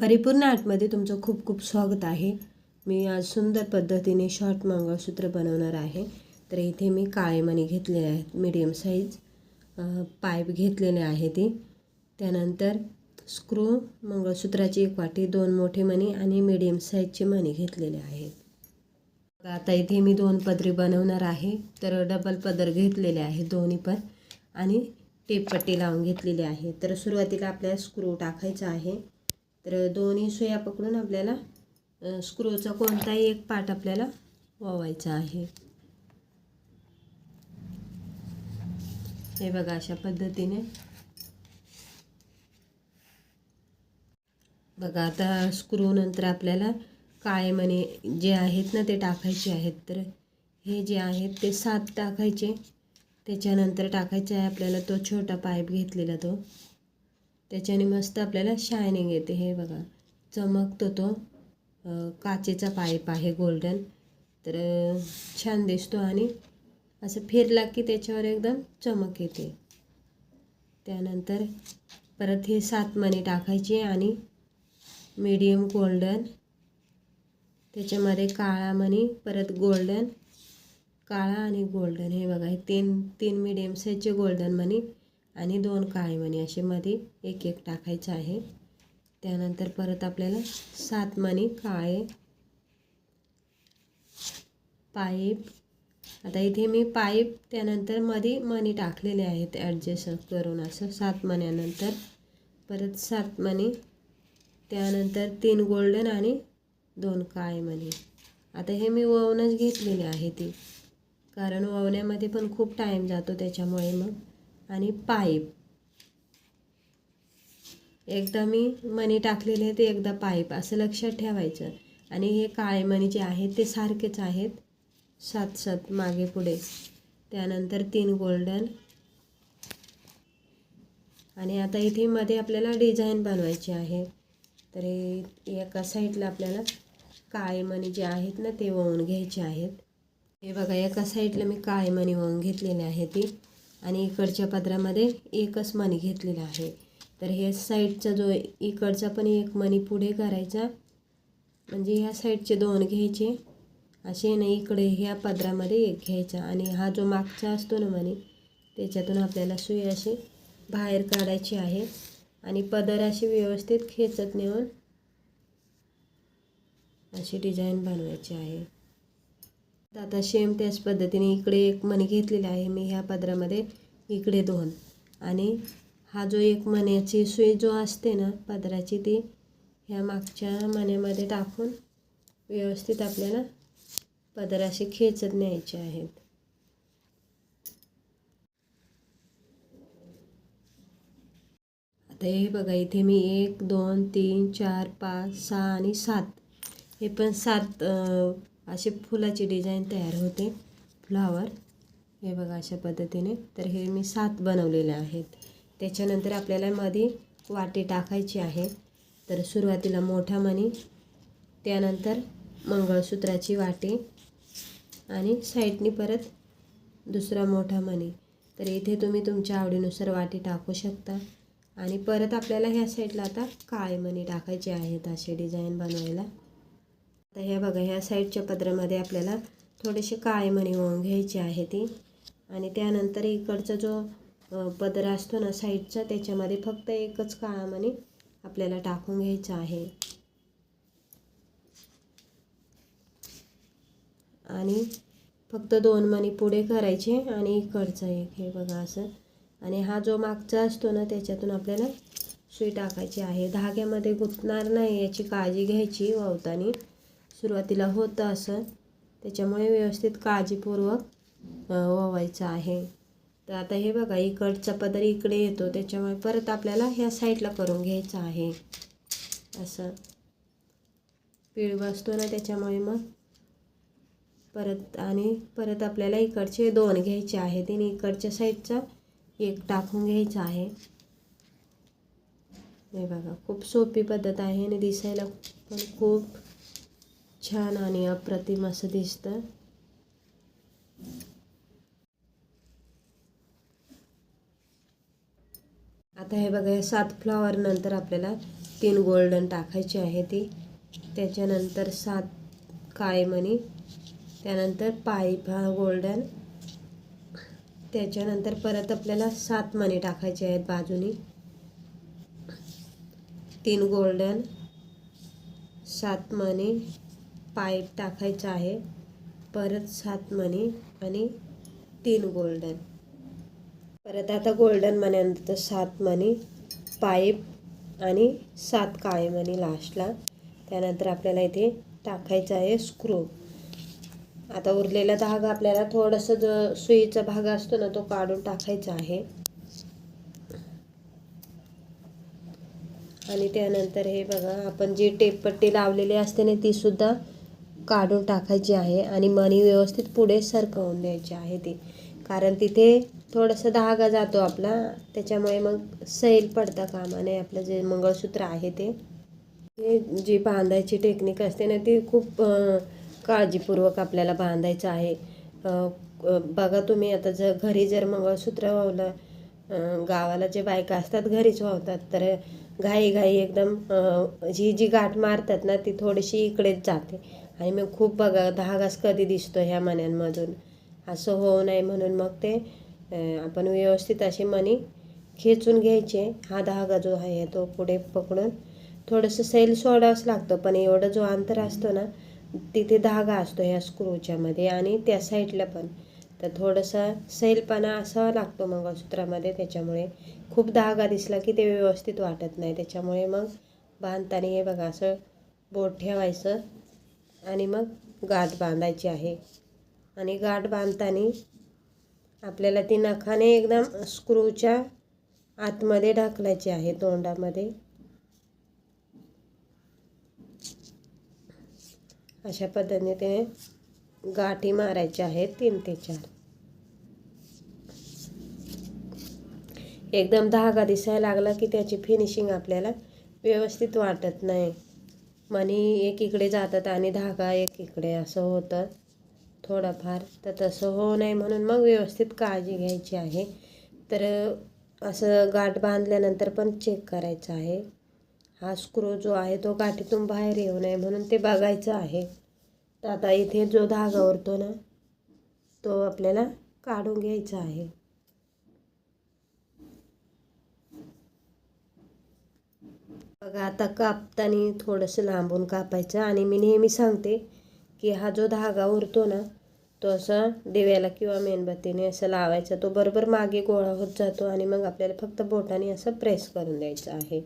परिपूर्ण आर्टमध्ये तुमचं खूप खूप स्वागत आहे. मी आज सुंदर पद्धतीने शॉर्ट मंगळसूत्र बनवणार आहे. तर इथे मी काळे मणी घेतलेले आहेत मीडियम साईज पाईप घेतलेले आहे ती. त्यानंतर स्क्रू मंगळसूत्राची एक वाटी दोन मोठे मणी आणि मीडियम साईजचे मणी घेतलेले आहेत. आता इथे मी दोन पदरी बनवणार आहे. तर डबल पदर घेतलेले आहे दोन्ही पण आणि टेपपट्टी लावून घेतलेली आहे. तर सुरुवातीला आपल्याला स्क्रू टाकायचा आहे. तर दोन्ही सुया पकडून आपल्याला स्क्रूचा कोणताही एक पार्ट आपल्याला वावायचा आहे. हे बघा अशा पद्धतीने. बघा आता स्क्रू नंतर आपल्याला काळे मणी जे आहेत ना ते टाकायचे आहेत. तर हे जे आहेत ते सात टाकायचे. त्याच्यानंतर टाकायचे आहे आपल्याला तो छोटा पाईप घेतलेला तो. त्याच्याने मस्त आपल्याला शायनिंग येते. हे बघा चमकतो तो काचेचा पाईप आहे गोल्डन तर छान दिसतो आणि असं फिरला की त्याच्यावर एकदम चमक येते. त्यानंतर परत हे सात मणी टाकायचे आणि मीडियम गोल्डन त्याच्यामध्ये काळा मणी परत गोल्डन काळा आणि गोल्डन हे बघा हे तीन तीन मिडियम साईजचे गोल्डन मणी. आणि दोन काळे मणी असे मध्ये एक एक टाकायचं आहे. त्यानंतर परत आपल्याला सात मणी काळे पाईप. आता इथे मी पाईप त्यानंतरमध्ये मणी टाकलेले आहेत ॲडजस्ट करून असं सात मण्यानंतर. परत सात मणी त्यानंतर तीन गोल्डन आणि दोन काळे मणी. आता हे मी वळूनच घेतलेले आहे ती. कारण वळण्यामध्ये पण खूप टाईम जातो त्याच्यामुळे मग. आणि पाईप. एकदा मी मणी टाकलेले ते एकदा पाईप. असं लक्षात ठेवायचं. आणि हे काळे मणी जे आहेत ते सारखेच आहेत. सात सात मागे पुढे. त्यानंतर तीन गोल्डन आणि आता इथे मध्ये आपल्याला डिझाईन बनवायची आहे. तर हे एका साईडला आपल्याला काळे मणी जे आहेत ना ते वळून घ्यायचे आहेत. हे बघा एका साईडला मी काळे मणी वळून घेतलेले आहे ती आणि इकडच्या पदरामध्ये एकच मणी घेतलेला आहे. तर हे साईडचा जो इकडचा पण एक मणी पुढे करायचा. म्हणजे ह्या साईडचे दोन घ्यायचे. असे नाही इकडे ह्या पदरामध्ये एक घ्यायचा. आणि हा जो मागचा असतो ना मणी त्याच्यातून आपल्याला सुई अशी बाहेर काढायची आहे. आणि पदर अशी व्यवस्थित खेचत नेऊन अशी डिझाईन बनवायची आहे. तर आता सेम त्याच पद्धतीने इकडे एक मणी घेतलेली आहे. मी ह्या पदरामध्ये इकडे दोन. आणि हा जो एक मण्याची सुई जो असते ना पदराची ती ह्या मागच्या मण्यामध्ये टाकून व्यवस्थित आपल्याला पदर असे खेचत न्यायचे आहेत आता हे बघा इथे मी एक दोन तीन चार पाच सहा आणि सात. हे पण सात असे फुलाची डिझाईन तयार होते. फ्लॉवर हे बघा अशा पद्धतीने. तर हे मी सात बनवलेले आहेत. त्याच्यानंतर आपल्याला मध्ये वाटी टाकायची आहे. तर सुरुवातीला मोठा मणी त्यानंतर मंगळसूत्राची वाटी आणि साईडनी परत दुसरा मोठा मणी. तर इथे तुम्ही तुमच्या आवडीनुसार वाटी टाकू शकता. आणि परत आपल्याला ह्या साईडला आता काळे मणी टाकायचे आहेत असे डिझाईन बनवायला. आता ह्या बघा ह्या साईडच्या पदरामध्ये आपल्याला थोडेसे काळे मणी होऊन आहे ती. आणि त्यानंतर इकडचा जो पदर असतो ना साईडचा त्याच्यामध्ये फक्त एकच काळा मणी आपल्याला टाकून घ्यायचा आहे. आणि फक्त दोन मणी पुढे करायचे आणि इकडचं एक हे बघा असं. आणि हा जो मागचा असतो ना त्याच्यातून आपल्याला सुई टाकायची आहे. धाग्यामध्ये गुंतणार नाही याची काळजी घ्यायची वावतानी. सुरुवातीला होतं असं. त्याच्यामुळे व्यवस्थित काळजीपूर्वक अ, ओवायचं आहे. तर आता हे बघा इकडचा पदर इकडे येतो. त्याच्यामुळे परत आपल्याला ह्या साईडला करून घ्यायचं आहे. असं. पीळ बसतो ना त्याच्यामुळे मग. परत आणि परत आपल्याला इकडचे दोन घ्यायचे आहेत. आणि इकडच्या साईडचा एक टाकून घ्यायचा आहे. हे बघा खूप सोपी पद्धत आहे आणि दिसायला पण खूप छान आणि अप्रतिम असं दिसतं आता हे बघा हे सात फ्लॉवर नंतर आपल्याला तीन गोल्डन टाकायचे आहे ती. त्याच्यानंतर सात काळे मणी त्यानंतर पाईप हा गोल्डन त्याच्यानंतर परत आपल्याला सात मणी टाकायचे आहेत बाजूनी. तीन गोल्डन सात मणी पाईप टाकायचा आहे. परत सात मणी आणि तीन गोल्डन परत आता गोल्डन मण्यानंतर सात मणी पाईप आणि सात काळे मणी लास्टला त्यानंतर आपल्याला इथे टाकायचं आहे स्क्रू आता उरलेला धागा आपल्याला थोडंसं जो सुईचा भाग असतो ना तो काढून टाकायचा आहे. आणि त्यानंतर हे बघा आपण जी टेपपट्टी लावलेली असते ना तीसुद्धा काढून टाकायची आहे आणि मणी व्यवस्थित पुढे सरकवून द्यायची आहे ती. कारण तिथे थोडंसं धागा जातो आपला त्याच्यामुळे मग सैल पडता कामाने आपलं जे मंगळसूत्र आहे ते. जी बांधायची टेक्निक असते ना ती खूप काळजीपूर्वक आपल्याला बांधायचं आहे. बघा तुम्ही आता जर घरी जर मंगळसूत्र वावलं गावाला जे बायका असतात घरीच वावतात तर घाई घाई एकदम जी जी गाठ मारतात ना ती थोडीशी इकडेच जाते. आणि मग खूप बघा धागाच कधी दिसतो ह्या मण्यांमधून. असं होऊ नये म्हणून मग ते आपण व्यवस्थित असे मणी खेचून घ्यायचे. हा धागा जो आहे तो पुढे पकडून थोडंसं सैल सोडावंच लागतं पण एवढं जो अंतर असतो ना तिथे धागा असतो ह्या स्क्रूच्यामध्ये आणि त्या साईडला पण. तर थोडंसं सैलपणा असावा लागतो मंगळसूत्रामध्ये त्याच्यामुळे खूप धागा दिसला की ते व्यवस्थित वाटत नाही. त्याच्यामुळे मग बांधताना हे बघा असं बोट ठेवायचं. आणि मग गाठ बांधायची आहे. आणि गाठ बांधताना आपल्याला ती नखाने एकदम स्क्रूच्या आतमध्ये ढकलायची आहे तोंडामध्ये. अशा पद्धतीने ते गाठी मारायच्या आहेत तीन ते चार. एकदम धागा दिसायला लागला की त्याची फिनिशिंग आपल्याला व्यवस्थित वाटत नाही. मनी एक इकडे जातात आणि धागा एक इकडे असं होतं थोडंफार. तर तसं होऊ नये म्हणून मग व्यवस्थित काळजी घ्यायची आहे. तर असं गाठ बांधल्यानंतर पण चेक करायचं आहे. हा स्क्रू जो आहे तो गाठीतून बाहेर येऊ नये म्हणून ते बघायचं आहे. तर आता इथे जो धागा उरतो ना तो आपल्याला काढून घ्यायचा आहे. बघा आता कापताना थोडंसं लांबून कापायचं आणि मी नेहमी सांगते की हा जो धागा उरतो ना तो असं दिव्याला किंवा मेणबत्तीने असं लावायचा. तो बरोबर मागे गोळा होत जातो आणि मग आपल्याला फक्त बोटाने असं प्रेस करून द्यायचं आहे.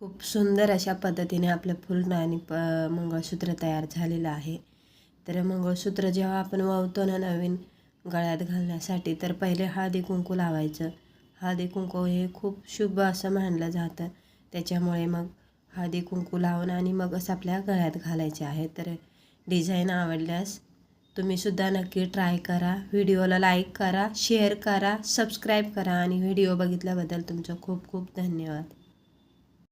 खूप सुंदर अशा पद्धतीने आपलं फुल आणि प मंगळसूत्र तयार झालेलं आहे. तर मंगळसूत्र जेव्हा आपण वावतो ना नवीन गळ्यात घालण्यासाठी तर पहिले हळदी कुंकू लावायचं. हळदी कुंकू हे खूप शुभ असं मानलं जातं. त्याच्यामुळे मग हळदी कुंकू लावून आणि मगच आपल्या गळ्यात घालायचे आहे. तर डिझाईन आवडल्यास तुम्हीसुद्धा नक्की ट्राय करा. व्हिडिओला लाईक करा शेअर करा सबस्क्राईब करा आणि व्हिडिओ बघितल्याबद्दल तुमचं खूप खूप धन्यवाद.